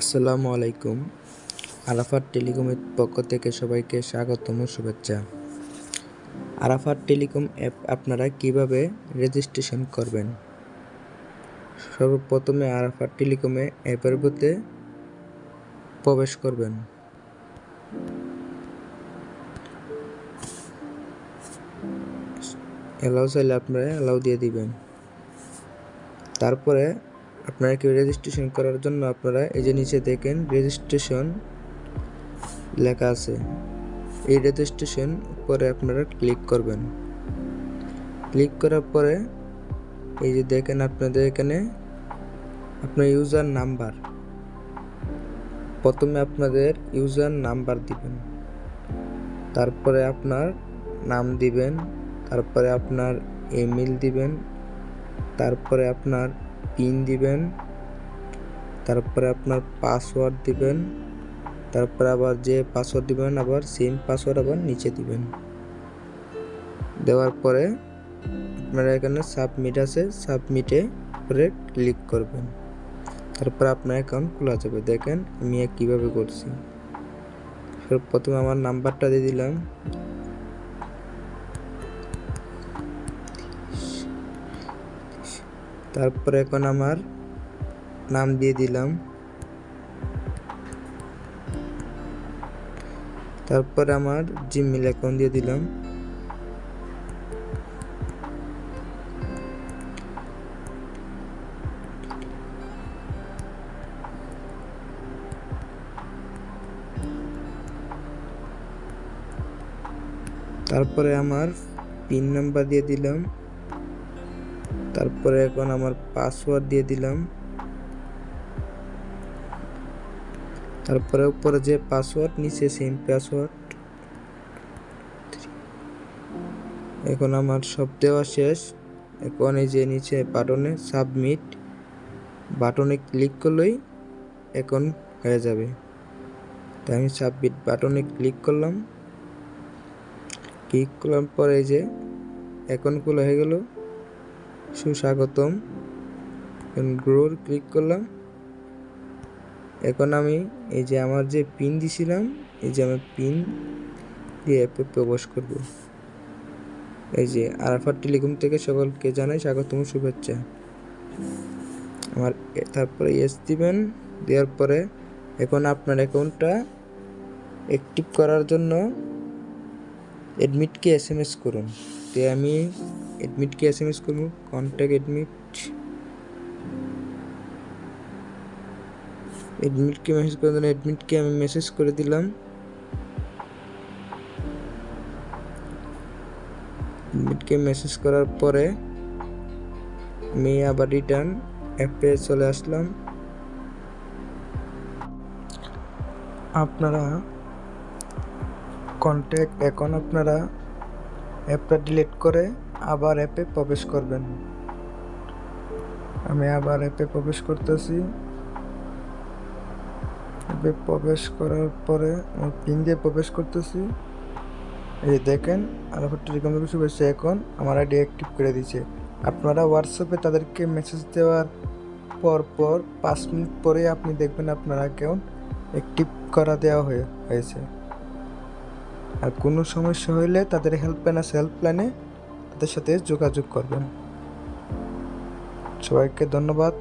আসসালামু আলাইকুম। আরাফাত টেলিকমের পক্ষ থেকে সবাইকে স্বাগতম, শুভেচ্ছা। আরাফাত টেলিকম অ্যাপ আপনারা কীভাবে রেজিস্ট্রেশন করবেন? সর্বপ্রথমে আরাফাত টেলিকমে অ্যাপের মধ্যে প্রবেশ করবেন। অ্যালাউ চাইলে আপনারা অ্যালাউ দিয়ে দিবেন। তারপরে আপনারা কি রেজিস্ট্রেশন করার জন্য আপনারা এই যে নিচে দেখেন রেজিস্ট্রেশন লেখা আছে। এই রেজিস্ট্রেশন পরে আপনারা ক্লিক করবেন। ক্লিক করার পরে এই যে দেখেন আপনাদের এখানে আপনার ইউজার নাম্বার প্রথমে আপনাদের ইউজার নাম্বার দিবেন। তারপরে আপনার নাম দিবেন, তারপরে আপনার ইমেল দিবেন, তারপরে আপনার পিন দিবেন, তারপরে আপনার পাসওয়ার্ড দিবেন, তারপরে আবার যে পাসওয়ার্ড দিবেন আবার সেম পাসওয়ার্ড আবার নিচে দিবেন। দেওয়ার পরে আপনারা এখানে সাবমিট আছে সাবমিটে করে ক্লিক করবেন। তারপর আপনার অ্যাকাউন্ট খোলা যাবে। দেখেন আমি কীভাবে করছি। প্রথমে আমার নাম্বারটা দিয়ে দিলাম। তারপরে এখন আমার নাম দিয়ে দিলাম। তারপরে আমার জিমেল অ্যাকাউন্ট দিয়ে দিলাম। তারপরে আমার পিন নাম্বার দিয়ে দিলাম। তারপরে এখন আমার পাসওয়ার্ড দিয়ে দিলাম। তারপরে উপরে যে পাসওয়ার্ড নিচে সেম পাসওয়ার্ড এখন আমার সব দেওয়া শেষ। এখন এই যে নিচে বাটনে সাবমিট বাটনে ক্লিক করলেই এখন হয়ে যাবে। তাই আমি সাবমিট বাটনে ক্লিক করলাম। ক্লিক করার পরে যে যে অ্যাকাউন্টগুলো হয়ে গেল। সুস্বাগতম। এখন গ্রোর ক্লিক করলাম। এখন আমি এই যে আমার যে পিন দিছিলাম, এই যে আমি পিন দিয়ে অ্যাপে প্রবেশ করব। এই যে আরাফাত টেলিকম থেকে সকলকে জানাই স্বাগতম, শুভেচ্ছা। আমার তারপরে ইয়েস দিবেন। দেওয়ার পরে এখন আপনার অ্যাকাউন্টটা অ্যাক্টিভ করার জন্য অ্যাডমিটকে এস এম এস করুন। তো আমি অ্যাডমিটকে এস এম এস করব কন্ট্যাক্ট অ্যাডমিট অ্যাডমিটকে মেসেজ করে দিলাম অ্যাডমিটকে আমি মেসেজ করে দিলাম। অ্যাডমিটকে মেসেজ করার পরে আমি আবার রিটার্ন অ্যাপে চলে আসলাম। আপনারা কন্ট্যাক্ট এখন আপনারা অ্যাপটা ডিলিট করে আবার অ্যাপে প্রবেশ করবেন। আমি আবার অ্যাপে প্রবেশ করতেছি। অ্যাপে প্রবেশ করার পরে আমার পিন দিয়ে প্রবেশ করতেছি। এই দেখেন আলাপা টেলিকম থেকে শুভেচ্ছা এখন আমার আইডি অ্যাক্টিভ করে দিয়েছে। আপনারা হোয়াটসঅ্যাপে তাদেরকে মেসেজ দেওয়ার পর পর পাঁচ মিনিট পরে আপনি দেখবেন আপনার অ্যাকাউন্ট অ্যাক্টিভ করা দেওয়া হয়ে, হয়েছে। আর কোনো সমস্যা হলে তাদের হেল্পলাইন আছে হেল্পলাইনে তাদের সাথে যোগাযোগ করবেন। সবাইকে ধন্যবাদ।